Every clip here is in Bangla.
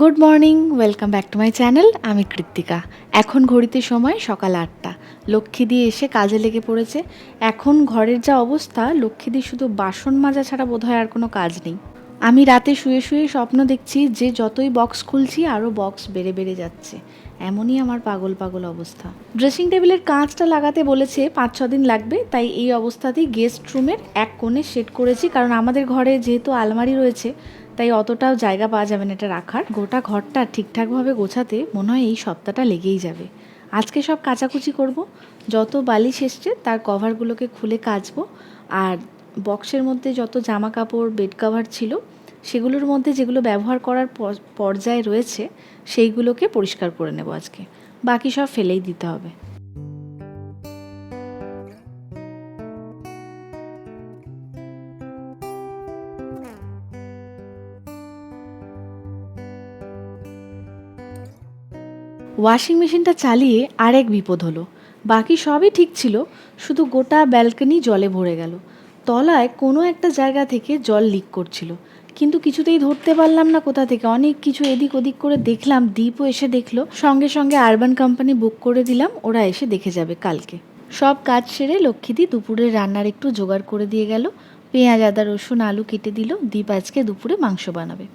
Good morning welcome back to my channel আমি কৃত্তিকা। এখন ঘড়িতে সময় সকাল আটটা। লক্ষ্মীদি এসে কাজে লেগে পড়েছে। এখন ঘরের যা অবস্থা লক্ষ্মীদি শুধু বাসন মাজা ছাড়া বোধহয় আর কোনো কাজ নেই। আমি রাতে শুয়ে শুয়ে স্বপ্ন দেখছি যে যতই বক্স খুলছি আরও বক্স বেড়ে বেড়ে যাচ্ছে। এমনই আমার পাগল পাগল অবস্থা। ড্রেসিং টেবিলের কাঁচটা লাগাতে বলেছে, পাঁচ ছ দিন লাগবে। তাই এই অবস্থাতেই গেস্ট রুমের এক কোণে সেট করেছি। কারণ আমাদের ঘরে যেহেতু আলমারি রয়েছে তাই অতটাও জায়গা পাওয়া যাবে না এটা রাখার। গোটা ঘরটা ঠিকঠাকভাবে গোছাতে মনে হয় এই সপ্তাহটা লেগেই যাবে। আজকে সব কাচাকুচি করব। যত বালিশ এসছে তার কভারগুলোকে খুলে কাচবো। আর বক্সের মধ্যে যত জামা কাপড় বেড কভার ছিল, সেগুলোর মধ্যে যেগুলো ব্যবহার করার পর্যায়ে রয়েছে, সেইগুলোকে পরিষ্কার করে নেব আজকে। বাকি সব ফেলেই দিতে হবে। ওয়াশিং মেশিনটা চালিয়ে আরেক বিপদ হলো। বাকি সবই ঠিক ছিল, শুধু গোটা ব্যালকনি জলে ভরে গেল। তলায় কোনো একটা জায়গা থেকে জল লিক করছিল। কিন্তু কিছুতেই ধরতে পারলাম না কোথা থেকে। অনেক কিছু এদিক ওদিক করে দেখলাম দীপও এসে দেখল। সঙ্গে সঙ্গে আরবান কোম্পানি বুক করে দিলাম, ওরা এসে দেখে যাবে কালকে। সব কাজ সেরে লক্ষ্মীদি দুপুরের রান্নার একটু জোগাড় করে দিয়ে গেল। পেঁয়াজ, আদা, রসুন, আলু কেটে দিল। দীপ আজকে দুপুরে মাংস বানাবে।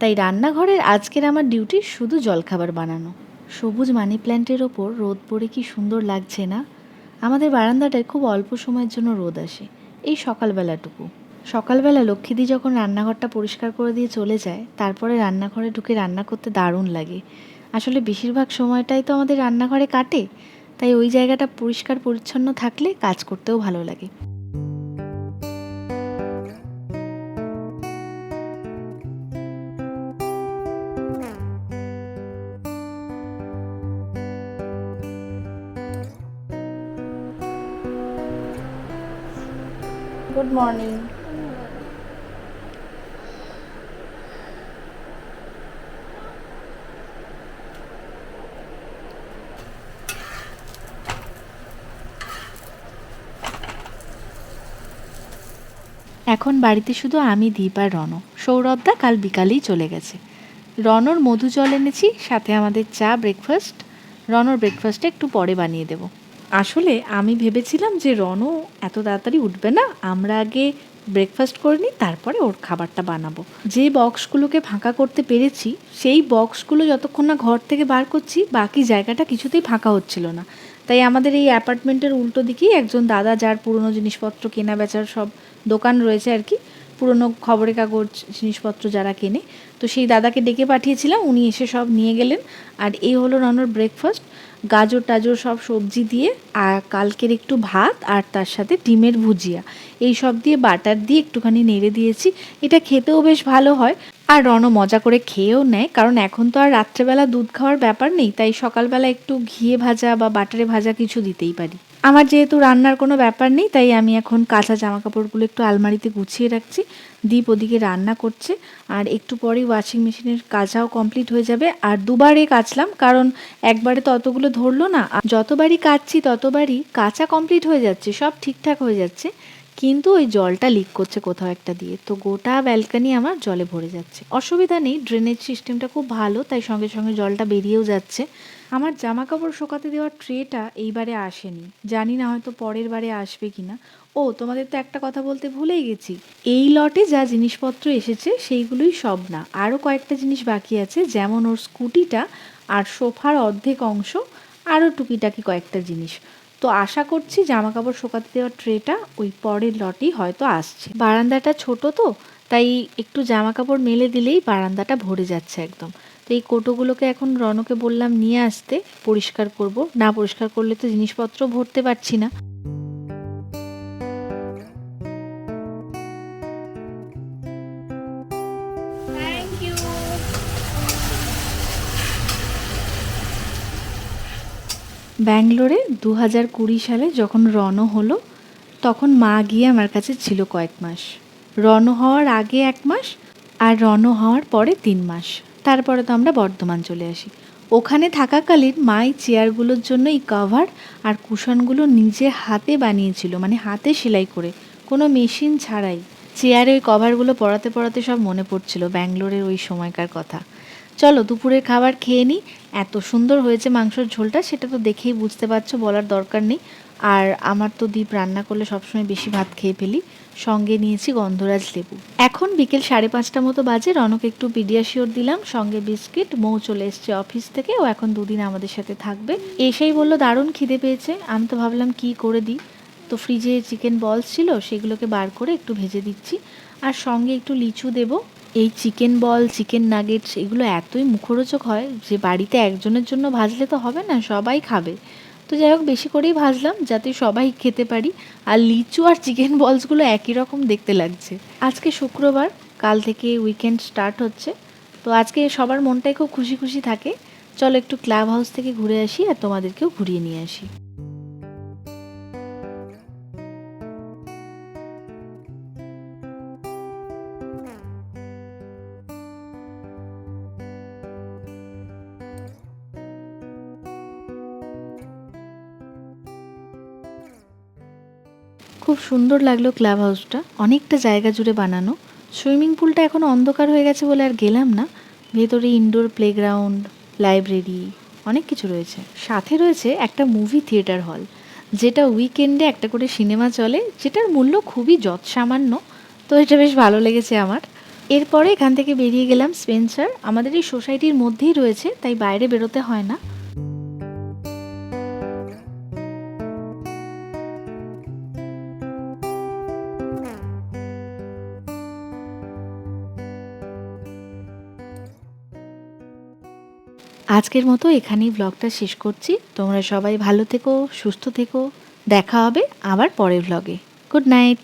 তাই রান্নাঘরের আজকের আমার ডিউটি শুধু জলখাবার বানানো। সবুজ মানি প্ল্যান্টের ওপর রোদ পড়ে কি সুন্দর লাগছে না? আমাদের বারান্দাটায় খুব অল্প সময়ের জন্য রোদ আসে, এই সকালবেলাটুকু। সকালবেলা লক্ষ্মীদি যখন রান্নাঘরটা পরিষ্কার করে দিয়ে চলে যায়, তারপরে রান্নাঘরে ঢুকে রান্না করতে দারুণ লাগে। আসলে বেশিরভাগ সময়টাই তো আমাদের রান্নাঘরে কাটে, তাই ওই জায়গাটা পরিষ্কার পরিচ্ছন্ন থাকলে কাজ করতেও ভালো লাগে। গুড মর্নিং এখন বাড়িতে শুধু আমি, দীপ আর রণ সৌরভদা কাল বিকালেই চলে গেছে। রনর মধু জল এনেছি, সাথে আমাদের চা ব্রেকফাস্ট রনর ব্রেকফাস্টটা একটু পরে বানিয়ে দেব। আসলে আমি ভেবেছিলাম যে রনও এত তাড়াতাড়ি উঠবে না, আমরা আগে ব্রেকফাস্ট করে নিই, তারপরে ওর খাবারটা বানাবো। যে বক্সগুলোকে ফাঁকা করতে পেরেছি, সেই বক্সগুলো যতক্ষণ না ঘর থেকে বার করছি, বাকি জায়গাটা কিছুতেই ফাঁকা হচ্ছিল না। তাই আমাদের এই অ্যাপার্টমেন্টের উল্টো দিকেই একজন দাদা যার পুরনো জিনিসপত্র কেনা বেচার সব দোকান রয়েছে আর কি, পুরনো খবরের কাগজ, জিনিসপত্র যারা কেনে, তো সেই দাদাকে ডেকে পাঠিয়েছিলাম, উনি এসে সব নিয়ে গেলেন। আর এই হলো রনর ব্রেকফাস্ট গাজর টাজর সব সবজি দিয়ে, আর কালকের একটু ভাত, আর তার সাথে ডিমের ভুজিয়া। এই সব দিয়ে বাটার দিয়ে একটুখানি নেড়ে দিয়েছি। এটা খেতেও বেশ ভালো হয়। আর রণ মজা করে খেয়েও নেয়, কারণ এখন তো আর রাত্রেবেলা দুধ খাওয়ার ব্যাপার নেই, তাই সকালবেলা একটু ঘিয়ে ভাজা বা বাটারে ভাজা কিছু দিতেই পারি। আমার যেহেতু রান্নার কোনো ব্যাপার নেই, তাই আমি এখন কাঁচা জামা কাপড়গুলো একটু আলমারিতে গুছিয়ে রাখছি। দীপ ওদিকে রান্না করছে, আর একটু পরেই ওয়াশিং মেশিনের কাচাও কমপ্লিট হয়ে যাবে। আর দুবারে কাচলাম, কারণ একবারে তো অতগুলো ধরলো না। যতবারই কাচছি, ততবারই কাঁচা কমপ্লিট হয়ে যাচ্ছে, সব ঠিকঠাক হয়ে যাচ্ছে। কিন্তু ওই জলটা লিক করছে কোথাও একটা দিয়ে। তো গোটা ব্যালকানি আমার জলে ভরে যাচ্ছে। অসুবিধা নেই ড্রেনেজ সিস্টেমটা খুব ভালো, তাই সঙ্গে সঙ্গে জলটা বেরিয়েও যাচ্ছে। আমার জামা কাপড় শোকাতে দেওয়ার ট্রেটা এইবারে আসেনি। জানি না হয়তো পরের বারে আসবে কিনা। ও, তোমাদের তো একটা কথা বলতে ভুলেই গেছি। এই লটে যা জিনিসপত্র এসেছে, সেইগুলোই সব না। আরও কয়েকটা জিনিস বাকি আছে, যেমন ওর স্কুটিটা আর সোফার অর্ধেক অংশ, আরও টুকিটাকি কয়েকটা জিনিস। তো আশা করছি জামা কাপড় শোকাতে দেওয়ার ট্রেটা ওই পরের লটেই হয়তো আসছে। বারান্দাটা ছোট তো, তাই একটু জামা কাপড় মেলে দিলেই বারান্দাটা ভরে যাচ্ছে একদম। তো এই কোটোগুলোকে এখন রনকে বললাম নিয়ে আসতে, পরিষ্কার করব। না পরিষ্কার করলে তো জিনিসপত্র ভরতে পারছি না। ব্যাঙ্গালোরে দু হাজার কুড়ি সালে যখন রণ হলো, তখন মা গিয়ে আমার কাছে ছিল কয়েক মাস। রণ হওয়ার আগে এক মাস আর রণ হওয়ার পরে তিন মাস। তারপরে তো আমরা বর্ধমান চলে আসি। ওখানে থাকাকালীন মাই চেয়ারগুলোর জন্য এই কভার আর কুশনগুলো নিজে হাতে বানিয়েছিল মানে হাতে সেলাই করে। কোনো মেশিন ছাড়াই। চেয়ারে ওই কভারগুলো পড়াতে পড়াতে সব মনে পড়ছিল ব্যাঙ্গালোরের ওই সময়কার কথা। চলো দুপুরের খাবার খেয়ে নিই এত সুন্দর হয়েছে মাংসর ঝোলটা, সেটা তো দেখেই বুঝতে পারছ, বলার দরকার নেই। আর আমার তো দীপ রান্না করলে সবসময় বেশি ভাত খেয়ে ফেলি। সঙ্গে নিয়েছি গন্ধরাজ লেবু। এখন বিকেল সাড়ে পাঁচটা মতো বাজে, রনকে একটু পিডিয়াশিওর দিলাম, সঙ্গে বিস্কিট, মৌ চলে এসছে অফিস থেকে, ও এখন দুদিন আমাদের সাথে থাকবে। এসেই বলল, দারুণ খিদে পেয়েছে, আমি তো ভাবলাম কি করে দিই? তো ফ্রিজে চিকেন বলস ছিল, সেগুলোকে বার করে একটু ভেজে দিচ্ছি। আর সঙ্গে একটু লিচু দেবো। এই চিকেন বল চিকেন নাগেটস এগুলো এতই মুখরোচক হয় যে বাড়িতে একজনের জন্য ভাজলে তো হবে না, সবাই খাবে। তো যাই হোক, বেশি করেই ভাজলাম যাতে সবাই খেতে পারি। আর লিচু আর চিকেন বলসগুলো একই রকম দেখতে লাগছে। আজকে শুক্রবার, কাল থেকে উইকেন্ড স্টার্ট হচ্ছে। তো আজকে সবার মনটাই খুব খুশি খুশি থাকে। চলো একটু ক্লাব হাউস থেকে ঘুরে আসি আর তোমাদেরকেও ঘুরিয়ে নিয়ে আসি। খুব সুন্দর লাগল ক্লাব হাউসটা অনেকটা জায়গা জুড়ে বানানো। সুইমিং পুলটা এখন অন্ধকার হয়ে গেছে বলে আর গেলাম না। ভেতরে ইনডোর প্লেগ্রাউন্ড লাইব্রেরি অনেক কিছু রয়েছে। সাথে রয়েছে একটা মুভি থিয়েটার হল যেটা উইকেন্ডে একটা করে সিনেমা চলে, যেটার মূল্য খুবই যৎসামান্য। তো এটা বেশ ভালো লেগেছে আমার। এরপরে এখান থেকে বেরিয়ে গেলাম স্পেন্সার আমাদের এই সোসাইটির মধ্যেই রয়েছে, তাই বাইরে বেরোতে হয় না। আজকের মতো এখানেই ব্লগটা শেষ করছি। তোমরা সবাই ভালো থেকো, সুস্থ থেকো। দেখা হবে আবার পরের ব্লগে গুড নাইট